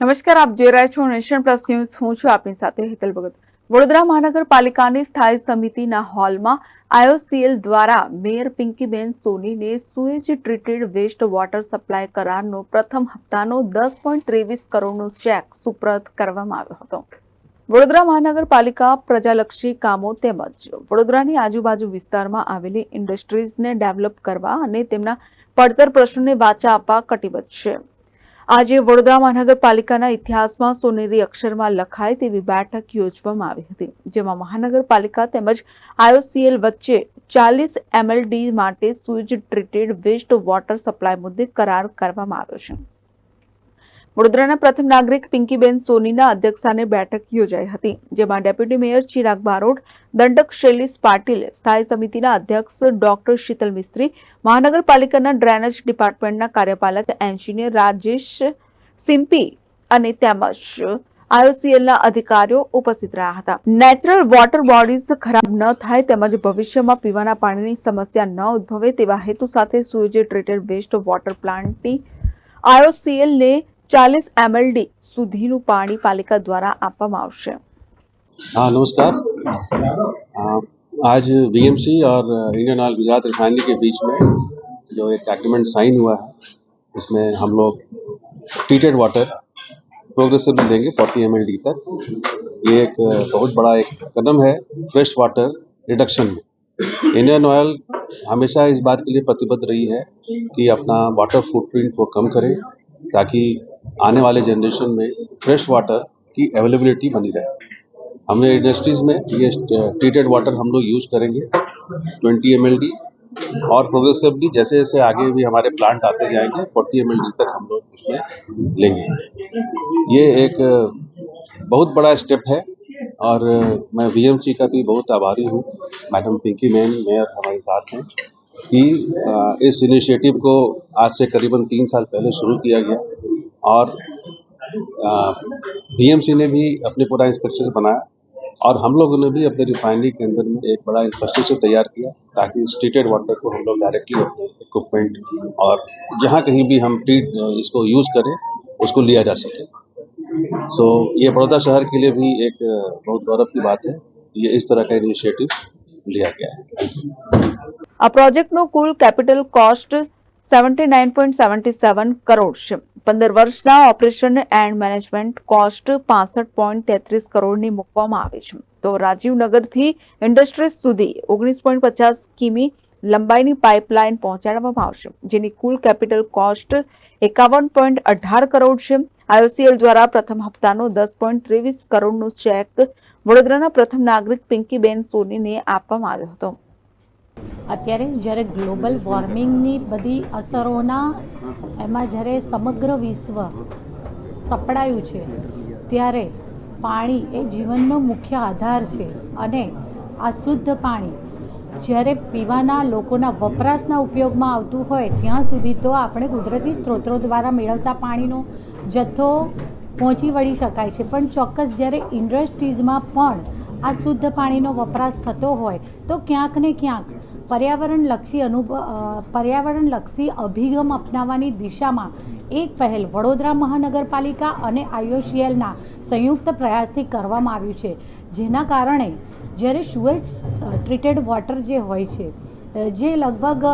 નમસ્કાર, આપ જોઈ રહ્યા છો નેશન પ્લસ ન્યૂઝ. હું છું આપની સાથે હેતલ ભગત. વડોદરા મહાનગરપાલિકાની સ્થાયી સમિતિના હોલમાં આઈઓસીએલ દ્વારા mayor Pinkiben સોનીને sewage treated waste water supply કરારનો પ્રથમ હપ્તાનો દસ પોઈન્ટ ત્રેવીસ કરોડનો ચેક સુપ્રત કરવામાં આવ્યો હતો. વડોદરા મહાનગરપાલિકા પ્રજાલક્ષી કામો તેમજ વડોદરાની આજુબાજુ વિસ્તારમાં આવેલી ઇન્ડસ્ટ્રીઝને ડેવલપ કરવા અને તેમના પડતર પ્રશ્નોને વાચા આપવા કટિબદ્ધ છે. આજે વડોદરા મહાનગરપાલિકાના ઇતિહાસમાં સોનેરી અક્ષરમાં લખાય તેવી બેઠક યોજવામાં આવી હતી, જેમાં મહાનગરપાલિકા તેમજ આઈઓસીએલ વચ્ચે ચાલીસ એમએલડી માટે sewage treated waste water supply મુદ્દે કરાર કરવામાં આવ્યો છે. વડોદરાના પ્રથમ નાગરિક પિંકીબેન સોનીના અધ્યક્ષસ્થાને બેઠક યોજાઈ હતી, જેમાં ડેપ્યુટી મેયર ચિરાગ બારોટ, દંડક શૈલેષ પાટીલ, સ્થાયી સમિતિના અધ્યક્ષ ડોક્ટર શીતલ મિસ્ત્રી, મહાનગરપાલિકાના ડ્રેનેજ ડિપાર્ટમેન્ટના કાર્યપાલક એન્જિનિયર રાજેશ સિમ્પી અને તેમજ આઈઓસીએલના અધિકારીઓ ઉપસ્થિત રહ્યા હતા. નેચરલ વોટર બોડીઝ ખરાબ ન થાય તેમજ ભવિષ્યમાં પીવાના પાણીની સમસ્યા ન ઉદ્ભવે તેવા હેતુ સાથે સુએજ ટ્રીટેડ વેસ્ટ વોટર પ્લાન્ટની આઈઓસીએલને ચાલીસ એમએલડી સુધીનું પાણી પાલિકા દ્વારા આપવામાં આવશે हाँ नमस्कार आ, आज बीएमसी और इंडियन ऑयल गुजरात रिफाइनरी के बीच में जो एक एग्रीमेंट साइन हुआ है इसमें हम लोग ट्रीटेड वाटर प्रोग्रेसिवली देंगे 40 एम तक ये एक बहुत बड़ा एक कदम है फ्रेश वाटर रिडक्शन में इंडियन ऑयल हमेशा इस बात के लिए प्रतिबद्ध रही है कि अपना वाटर फुटप्रिंट को कम करें ताकि आने वाले जनरेशन में फ्रेश वाटर की अवेलेबिलिटी बनी रहे। हमने इंडस्ट्रीज़ में ये ट्रीटेड वाटर हम लोग यूज़ करेंगे 20 एमएलडी और प्रोग्रेसिवली जैसे जैसे आगे भी हमारे प्लांट आते जाएँगे 40 एमएलडी तक हम लोग उसमें लेंगे। ये एक बहुत बड़ा स्टेप है और मैं वीएमसी का भी बहुत आभारी हूँ। मैडम पिंकी मैन मेयर हमारे साथ हैं कि इस इनिशिएटिव को आज से करीबन तीन साल पहले शुरू किया गया। और बीएमसी ने भी अपने पूरा इंफ्रास्ट्रक्चर बनाया और हम लोगों ने भी अपने रिफाइनरी के अंदर में एक बड़ा इंफ्रास्ट्रक्चर तैयार किया ताकि इस ट्रीटेड वाटर को हम लोग डायरेक्टली अपने इक्विपमेंट और जहाँ कहीं भी हम ट्रीट इसको यूज़ करें उसको लिया जा सके सो ये बड़ौदा शहर के लिए भी एक अ, बहुत गौरव की बात है ये इस तरह का इनिशिएटिव लिया गया है આ પ્રોજેક્ટનો કુલ capital cost seventy nine point seventy seven crore છે પંદર વર્ષના ઓપરેશન એન્ડ મેનેજમેન્ટ કોસ્ટ પાસઠ પોઈન્ટ તેત્રીસ કરોડની મૂકવામાં આવી છે. તો રાજીવનગરથી ઇન્ડસ્ટ્રીઝ સુધી ઓગણીસ પોઈન્ટ પચાસ કિમી લંબાઈની પાઇપલાઇન પહોંચાડવામાં આવશે, જેની કુલ કેપિટલ કોસ્ટ એકાવન પોઈન્ટ અઢાર કરોડ છે. આઈઓસીએલ દ્વારા પ્રથમ હપ્તાનો દસ પોઈન્ટ ત્રેવીસ કરોડનો ચેક વડોદરાના પ્રથમ નાગરિક પિંકીબેન સોનીને આપવામાં આવ્યો હતો. અત્યારે જ્યારે ગ્લોબલ વોર્મિંગની બધી અસરોના એમાં જ્યારે સમગ્ર વિશ્વ સપડાયું છે, ત્યારે પાણી એ જીવનનો મુખ્ય આધાર છે અને આ શુદ્ધ પાણી જ્યારે પીવાના લોકોના વપરાશના ઉપયોગમાં આવતું હોય, ત્યાં સુધી તો આપણે કુદરતી સ્ત્રોતો દ્વારા મેળવતા પાણીનો જથ્થો પહોંચી વળી શકાય છે. પણ ચોક્કસ જ્યારે ઇન્ડસ્ટ્રીઝમાં પણ આ શુદ્ધ પાણીનો વપરાશ થતો હોય, તો ક્યાંક ને ક્યાંક પર્યાવરણલક્ષી અનુભવ પર્યાવરણલક્ષી અભિગમ અપનાવવાની દિશામાં એક પહેલ વડોદરા મહાનગરપાલિકા અને આઈઓસીએલના સંયુક્ત પ્રયાસથી કરવામાં આવ્યું છે. જેના કારણે જ્યારે સુએજ ટ્રીટેડ વોટર જે હોય છે જે લગભગ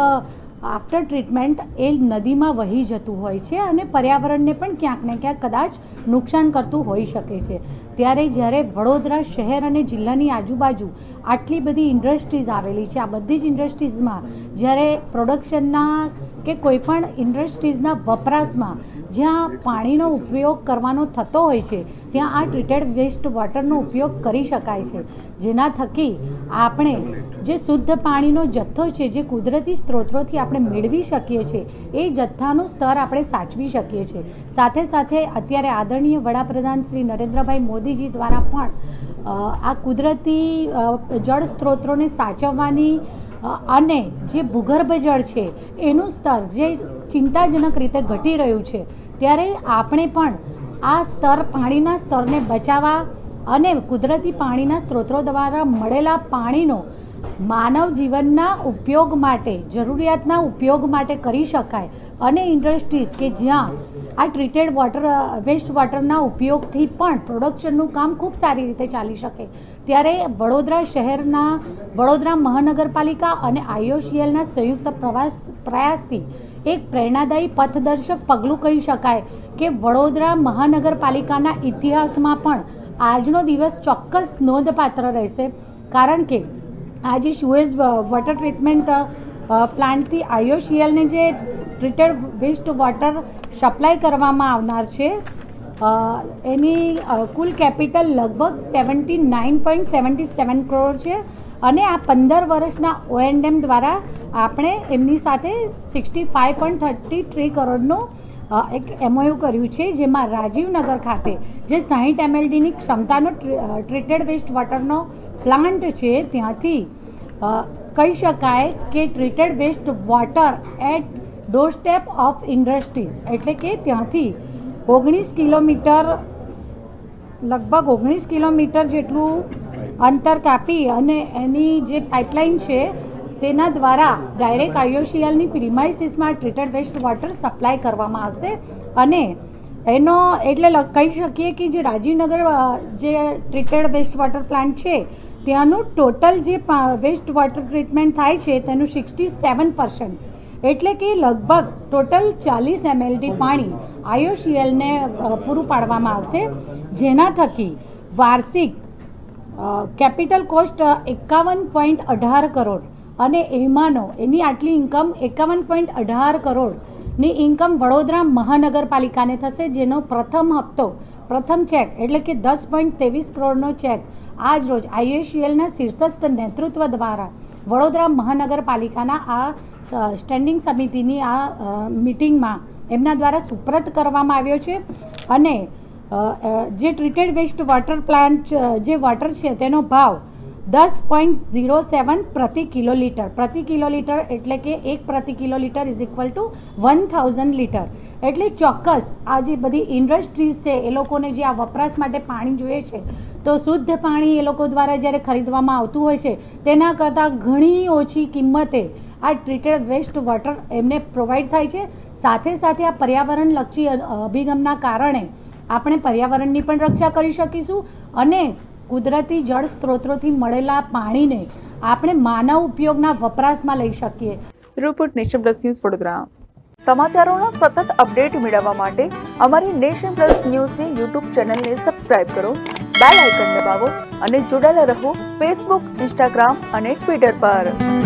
આફ્ટર ટ્રીટમેન્ટ એ નદીમાં વહી જતું હોય છે અને પર્યાવરણને પણ ક્યાંક ને ક્યાંક કદાચ નુકસાન કરતું હોઈ શકે છે. ત્યારે જ્યારે વડોદરા શહેર અને જિલ્લાની આજુબાજુ આટલી બધી ઇન્ડસ્ટ્રીઝ આવેલી છે, આ બધી જ ઇન્ડસ્ટ્રીઝમાં જ્યારે પ્રોડક્શનના કે કોઈ પણ ઇન્ડસ્ટ્રીઝના વપરાશમાં જ્યાં પાણીનો ઉપયોગ કરવાનો થતો હોય છે, ત્યાં આ ટ્રીટેડ વેસ્ટ વોટરનો ઉપયોગ કરી શકાય છે. જેના થકી આપણે જે શુદ્ધ પાણીનો જથ્થો છે, જે કુદરતી સ્ત્રોતોથી આપણે મેળવી શકીએ છીએ, એ જથ્થાનું સ્તર આપણે સાચવી શકીએ છીએ. સાથે સાથે અત્યારે આદરણીય વડાપ્રધાન શ્રી નરેન્દ્રભાઈ મોદીજી દ્વારા પણ આ કુદરતી જળ સ્ત્રોતોને સાચવવાની અને જે ભૂગર્ભ જળ છે, એનું સ્તર જે ચિંતાજનક રીતે ઘટી રહ્યું છે, ત્યારે આપણે પણ આ સ્તર પાણીના સ્તરને બચાવવા અને કુદરતી પાણીના સ્ત્રોતો દ્વારા મળેલા પાણીનો માનવ જીવનના ઉપયોગ માટે, જરૂરિયાતના ઉપયોગ માટે કરી શકાય. અને ઇન્ડસ્ટ્રીઝ કે જ્યાં આ ટ્રીટેડ વોટર વેસ્ટ વોટરના ઉપયોગથી પણ પ્રોડક્શનનું કામ ખૂબ સારી રીતે ચાલી શકે. ત્યારે વડોદરા શહેરના, વડોદરા મહાનગરપાલિકા અને આઈઓસીએલના સંયુક્ત પ્રવાસ, પ્રયાસથી એક પ્રેરણાદાયી પથદર્શક પગલું કહી શકાય કે વડોદરા મહાનગરપાલિકાના ઇતિહાસમાં પણ આજનો દિવસ ચોક્કસ નોંધપાત્ર રહેશે. કારણ કે આ જે સુએઝ વોટર ટ્રીટમેન્ટ પ્લાન્ટથી આઈઓસીએલને જે ટ્રીટેડ વેસ્ટ વોટર સપ્લાય કરવામાં આવનાર છે એની કુલ કેપિટલ લગભગ seventy nine point seventy seven crore છે અને આ પંદર વર્ષના ઓએનડેમ દ્વારા આપણે એમની સાથે sixty five point thirty three કરોડનું એક એમઓયુ કર્યું છે, જેમાં રાજીવનગર ખાતે જે સાહીઠ એમએલડીની ક્ષમતાનો ટ્રીટેડ વેસ્ટ વોટરનો પ્લાન્ટ છે ત્યાંથી કહી શકાય કે treated waste water at doorstep of industries એટલે કે ત્યાંથી ઓગણીસ કિલોમીટર, લગભગ ઓગણીસ કિલોમીટર જેટલું અંતર કાપી અને એની જે પાઇપલાઇન છે, તેના દ્વારા ડાયરેક્ટ આઈઓસીએલની પ્રિમાઇસીસમાં ટ્રીટેડ વેસ્ટ વોટર સપ્લાય કરવામાં આવશે અને એનો એટલે કહી શકીએ કે જે રાજીવનગર જે ટ્રીટેડ વેસ્ટ વોટર પ્લાન્ટ છે, ત્યાંનું ટોટલ જે વેસ્ટ વોટર ટ્રીટમેન્ટ થાય છે, તેનું સિક્સટી સેવન પર્સન્ટ એટલે કે લગભગ ટોટલ ચાલીસ એમએલડી પાણી આઈઓસીએલને પૂરું પાડવામાં આવશે. જેના થકી વાર્ષિક કેપિટલ કોસ્ટ એકાવન પોઈન્ટ અઢાર કરોડ. અને એમાંનો એની આટલી ઇન્કમ એકાવન પોઈન્ટ અઢાર કરોડની ઇન્કમ વડોદરા મહાનગરપાલિકાને થશે, જેનો પ્રથમ હપ્તો, પ્રથમ ચેક એટલે કે દસ પોઈન્ટ ત્રેવીસ કરોડનો ચેક આજ રોજ આઈએસીએલના શીર્ષસ્થ નેતૃત્વ દ્વારા વડોદરા મહાનગરપાલિકાના આ સ્ટેન્ડિંગ સમિતિની આ મિટિંગમાં એમના દ્વારા સુપ્રત કરવામાં આવ્યો છે. અને જે ટ્રીટેડ વેસ્ટ વોટર પ્લાન્ટ જે વોટર છે તેનો ભાવ દસ પોઈન્ટ ઝીરો સેવન પ્રતિ કિલોલીટર. પ્રતિ કિલોલીટર એટલે કે એક પ્રતિ kilolitre is equal to one thousand litre. એટલે ચોક્કસ આ જે બધી ઇન્ડસ્ટ્રીઝ છે, એ લોકોને જે આ વપરાશ માટે પાણી જોઈએ છે, તો શુદ્ધ પાણી એ લોકો દ્વારા જ્યારે ખરીદવામાં આવતું હોય છે, તેના કરતાં ઘણી ઓછી કિંમતે આ ટ્રીટેડ વેસ્ટ વોટર એમને પ્રોવાઈડ થાય છે. સાથે સાથે આ પર્યાવરણલક્ષી અભિગમના કારણે આપણે પર્યાવરણની પણ રક્ષા કરી શકીશું અને કુદરતી જળ સ્ત્રોતોથી મળેલા પાણીને આપણે માનવ ઉપયોગના વપરાશમાં લઈ શકીએ. Report Nation Plus News Vadodara. સમાચારોનો સતત અપડેટ મેળવવા માટે અમારી નેશન પ્લસ ન્યૂઝની યુટ્યુબ ચેનલને સબસ્ક્રાઇબ કરો, બેલ આઇકન દબાવો અને જોડાયેલા રહો ફેસબુક, ઇન્સ્ટાગ્રામ અને ટ્વિટર પર.